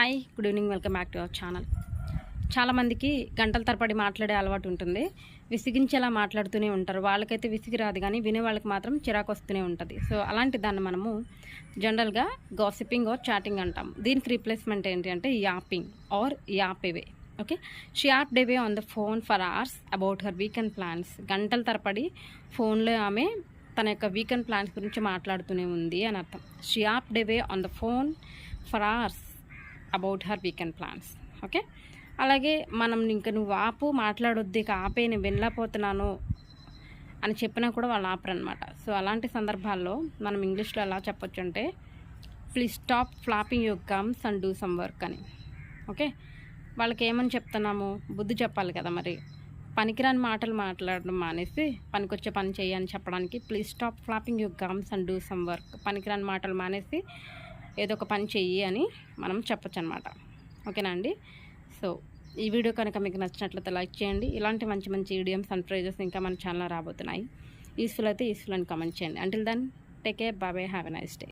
Hi good evening welcome back to our channel. చాలామందికి గంటల తరబడి మాట్లాడే అలవాటు ఉంటుంది. విసిగించేలా మాట్లాడుతూనే ఉంటారు. వాళ్ళకైతే విసిగి రాదు కానీ వినే వాళ్ళకి మాత్రం చిరాకు వస్తూనే ఉంటుంది. సో అలాంటి దాన్ని మనము జనరల్గా గాసిపింగ్ ఆర్ చాటింగ్ అంటాం. దీనికి రీప్లేస్మెంట్ ఏంటి అంటే yapping or yap away. Okay? She yapped away on the phone for hours about her weekend plans గంటల తరపడి ఫోన్లో ఆమె తన యొక్క వీకెండ్ ప్లాన్స్ గురించి మాట్లాడుతూనే ఉంది అని అర్థం. She yapped away on the phone for hours about her weekend plans okay అలాగే మనం ఇంకా నువ్వు ఆపు మాట్లాడొద్దు ఇక ఆపే నేను వెళ్ళపోతున్నాను అని చెప్పినా కూడా వాళ్ళు ఆపరనమాట సో అలాంటి సందర్భాల్లో మనం ఇంగ్లీష్లో ఎలా చెప్పొచ్చు అంటే please stop flapping your gums and do some work అని ఓకే? వాళ్ళకి ఏమని చెప్తున్నాము? బుద్ధి చెప్పాలి కదా మరి. పనికిరాని మాటలు మాట్లాడడం మానేసి పనికొచ్చే పని చేయని అని చెప్పడానికి please stop flapping your gums and do some work పనికిరాని మాటలు మానేసి ఏదో ఒక పని చెయ్యి అని మనం చెప్పొచ్చు అనమాట ఓకేనా అండి? సో ఈ వీడియో కనుక మీకు నచ్చినట్లయితే లైక్ చేయండి. ఇలాంటి మంచి మంచి వీడియోస్ అండ్ ప్రైజెస్ ఇంకా మన ఛానల్ రాబోతున్నాయి. యూస్ఫుల్ అయితే యూస్ఫుల్ అని కామెంట్ చేయండి. అంటిల్ దెన్ టేక్ కేర్ బాబాయ్ హ్యావ్ ఎ నైస్ డే